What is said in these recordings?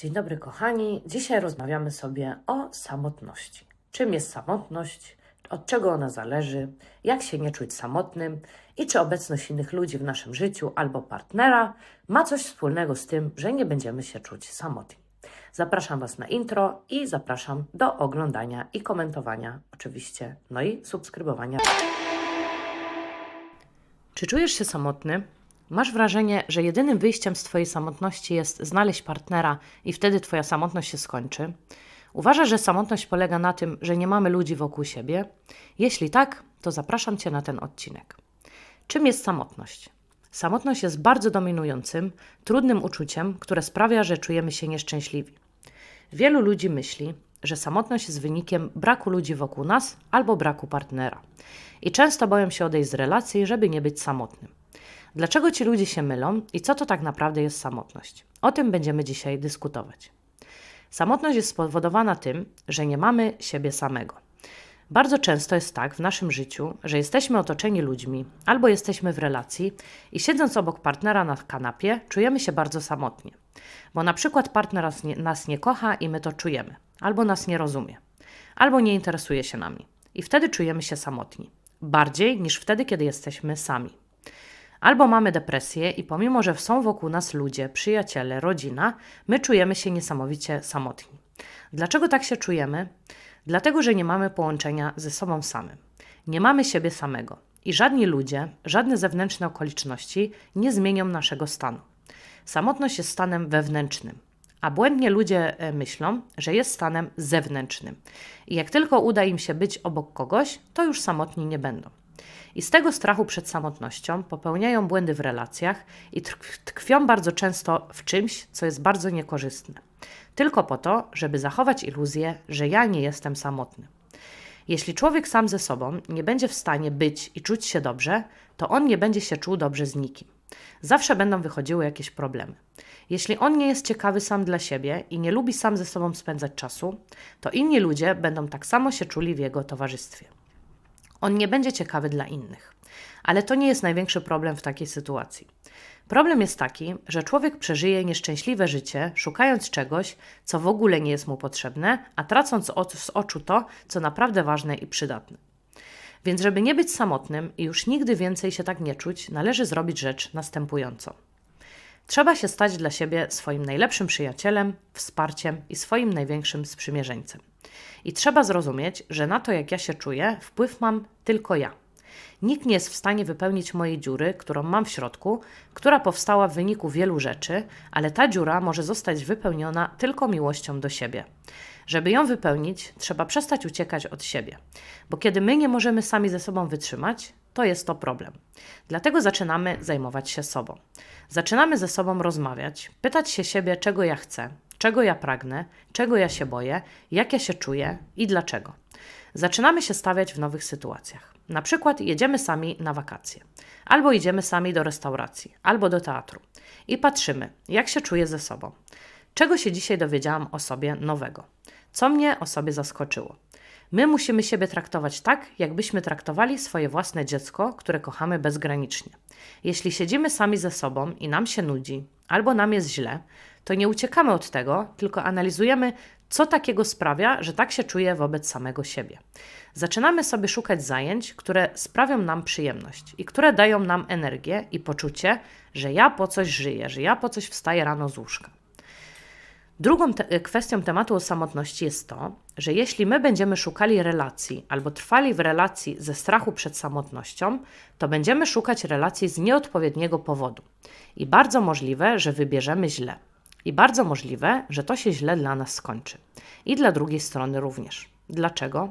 Dzień dobry, kochani. Dzisiaj rozmawiamy sobie o samotności. Czym jest samotność, od czego ona zależy, jak się nie czuć samotnym i czy obecność innych ludzi w naszym życiu albo partnera ma coś wspólnego z tym, że nie będziemy się czuć samotni. Zapraszam Was na intro i zapraszam do oglądania i komentowania, oczywiście, no i subskrybowania. Czy czujesz się samotny? Masz wrażenie, że jedynym wyjściem z Twojej samotności jest znaleźć partnera i wtedy Twoja samotność się skończy? Uważasz, że samotność polega na tym, że nie mamy ludzi wokół siebie? Jeśli tak, to zapraszam Cię na ten odcinek. Czym jest samotność? Samotność jest bardzo dominującym, trudnym uczuciem, które sprawia, że czujemy się nieszczęśliwi. Wielu ludzi myśli, że samotność jest wynikiem braku ludzi wokół nas albo braku partnera. I często boją się odejść z relacji, żeby nie być samotnym. Dlaczego ci ludzie się mylą i co to tak naprawdę jest samotność? O tym będziemy dzisiaj dyskutować. Samotność jest spowodowana tym, że nie mamy siebie samego. Bardzo często jest tak w naszym życiu, że jesteśmy otoczeni ludźmi albo jesteśmy w relacji i siedząc obok partnera na kanapie, czujemy się bardzo samotnie. Bo na przykład partner nas nie, nas nie kocha i my to czujemy, albo nas nie rozumie, albo nie interesuje się nami. I wtedy czujemy się samotni. Bardziej niż wtedy, kiedy jesteśmy sami. Albo mamy depresję i pomimo, że są wokół nas ludzie, przyjaciele, rodzina, my czujemy się niesamowicie samotni. Dlaczego tak się czujemy? Dlatego, że nie mamy połączenia ze sobą samym. Nie mamy siebie samego. I żadni ludzie, żadne zewnętrzne okoliczności nie zmienią naszego stanu. Samotność jest stanem wewnętrznym, a błędnie ludzie e, myślą, że jest stanem zewnętrznym. I jak tylko uda im się być obok kogoś, to już samotni nie będą. I z tego strachu przed samotnością popełniają błędy w relacjach i tkwią bardzo często w czymś, co jest bardzo niekorzystne. Tylko po to, żeby zachować iluzję, że ja nie jestem samotny. Jeśli człowiek sam ze sobą nie będzie w stanie być i czuć się dobrze, to on nie będzie się czuł dobrze z nikim. Zawsze będą wychodziły jakieś problemy. Jeśli on nie jest ciekawy sam dla siebie i nie lubi sam ze sobą spędzać czasu, to inni ludzie będą tak samo się czuli w jego towarzystwie. On nie będzie ciekawy dla innych. Ale to nie jest największy problem w takiej sytuacji. Problem jest taki, że człowiek przeżyje nieszczęśliwe życie, szukając czegoś, co w ogóle nie jest mu potrzebne, a tracąc z oczu to, co naprawdę ważne i przydatne. Więc, żeby nie być samotnym i już nigdy więcej się tak nie czuć, należy zrobić rzecz następującą. Trzeba się stać dla siebie swoim najlepszym przyjacielem, wsparciem i swoim największym sprzymierzeńcem. I trzeba zrozumieć, że na to, jak ja się czuję, wpływ mam tylko ja. Nikt nie jest w stanie wypełnić mojej dziury, którą mam w środku, która powstała w wyniku wielu rzeczy, ale ta dziura może zostać wypełniona tylko miłością do siebie. Żeby ją wypełnić, trzeba przestać uciekać od siebie, bo kiedy my nie możemy sami ze sobą wytrzymać, to jest to problem. Dlatego zaczynamy zajmować się sobą. Zaczynamy ze sobą rozmawiać, pytać się siebie, czego ja chcę, czego ja pragnę, czego ja się boję, jak ja się czuję i dlaczego. Zaczynamy się stawiać w nowych sytuacjach. Na przykład jedziemy sami na wakacje, albo idziemy sami do restauracji, albo do teatru i patrzymy, jak się czuję ze sobą. Czego się dzisiaj dowiedziałam o sobie nowego? Co mnie o sobie zaskoczyło? My musimy siebie traktować tak, jakbyśmy traktowali swoje własne dziecko, które kochamy bezgranicznie. Jeśli siedzimy sami ze sobą i nam się nudzi, albo nam jest źle, to nie uciekamy od tego, tylko analizujemy, co takiego sprawia, że tak się czuję wobec samego siebie. Zaczynamy sobie szukać zajęć, które sprawią nam przyjemność i które dają nam energię i poczucie, że ja po coś żyję, że ja po coś wstaję rano z łóżka. Drugą te kwestią tematu o samotności jest to, że jeśli my będziemy szukali relacji albo trwali w relacji ze strachu przed samotnością, to będziemy szukać relacji z nieodpowiedniego powodu. I bardzo możliwe, że wybierzemy źle. I bardzo możliwe, że to się źle dla nas skończy. I dla drugiej strony również. Dlaczego?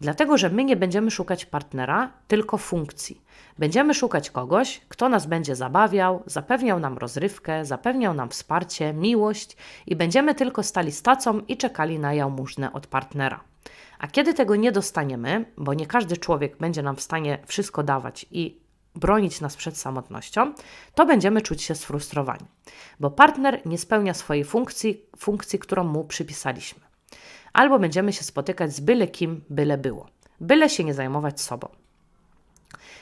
Dlatego, że my nie będziemy szukać partnera, tylko funkcji. Będziemy szukać kogoś, kto nas będzie zabawiał, zapewniał nam rozrywkę, zapewniał nam wsparcie, miłość i będziemy tylko stali stacą i czekali na jałmużnę od partnera. A kiedy tego nie dostaniemy, bo nie każdy człowiek będzie nam w stanie wszystko dawać i bronić nas przed samotnością, to będziemy czuć się sfrustrowani, bo partner nie spełnia swojej funkcji, funkcji, którą mu przypisaliśmy. Albo będziemy się spotykać z byle kim, byle było. Byle się nie zajmować sobą.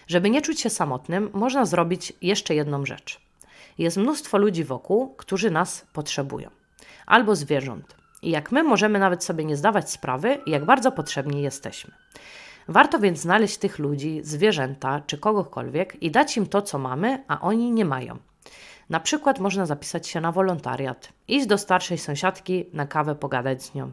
Żeby nie czuć się samotnym, można zrobić jeszcze jedną rzecz. Jest mnóstwo ludzi wokół, którzy nas potrzebują. albo zwierząt. I jak my możemy nawet sobie nie zdawać sprawy, jak bardzo potrzebni jesteśmy. Warto więc znaleźć tych ludzi, zwierzęta czy kogokolwiek i dać im to, co mamy, a oni nie mają. Na przykład można zapisać się na wolontariat, iść do starszej sąsiadki na kawę pogadać z nią,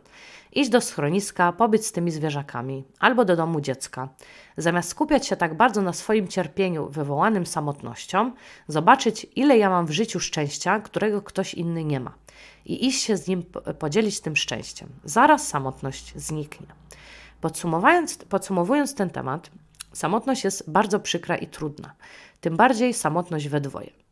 iść do schroniska, pobyć z tymi zwierzakami, albo do domu dziecka. Zamiast skupiać się tak bardzo na swoim cierpieniu wywołanym samotnością, zobaczyć, ile ja mam w życiu szczęścia, którego ktoś inny nie ma, i iść się z nim podzielić tym szczęściem. Zaraz samotność zniknie. Podsumowując, podsumowując ten temat, samotność jest bardzo przykra i trudna, tym bardziej samotność we dwoje.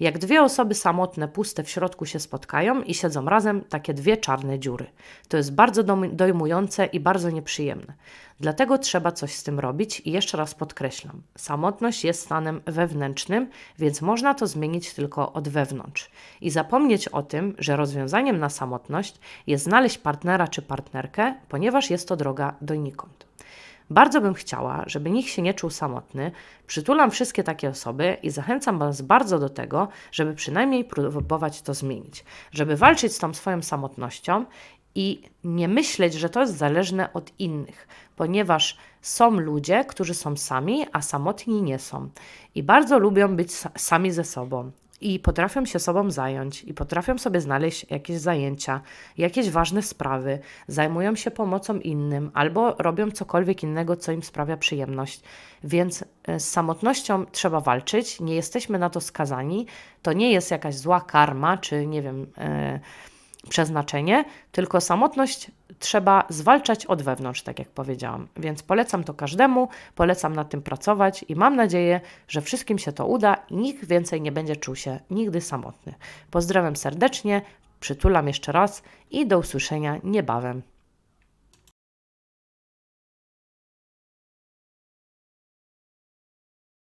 Jak dwie osoby samotne, puste w środku się spotkają i siedzą razem, takie dwie czarne dziury. To jest bardzo dojmujące i bardzo nieprzyjemne. Dlatego trzeba coś z tym robić i jeszcze raz podkreślam: samotność jest stanem wewnętrznym, więc można to zmienić tylko od wewnątrz. I zapomnieć o tym, że rozwiązaniem na samotność jest znaleźć partnera czy partnerkę, ponieważ jest to droga donikąd. Bardzo bym chciała, żeby nikt się nie czuł samotny. Przytulam wszystkie takie osoby i zachęcam Was bardzo do tego, żeby przynajmniej próbować to zmienić, żeby walczyć z tą swoją samotnością i nie myśleć, że to jest zależne od innych, ponieważ są ludzie, którzy są sami, a samotni nie są. I bardzo lubią być sami ze sobą i potrafią się sobą zająć, i potrafią sobie znaleźć jakieś zajęcia, jakieś ważne sprawy, zajmują się pomocą innym albo robią cokolwiek innego, co im sprawia przyjemność. Więc e, z samotnością trzeba walczyć, nie jesteśmy na to skazani. To nie jest jakaś zła karma, czy nie wiem. Przeznaczenie, tylko samotność trzeba zwalczać od wewnątrz, tak jak powiedziałam. Więc polecam to każdemu, polecam nad tym pracować i mam nadzieję, że wszystkim się to uda i nikt więcej nie będzie czuł się nigdy samotny. Pozdrawiam serdecznie, przytulam jeszcze raz i do usłyszenia niebawem.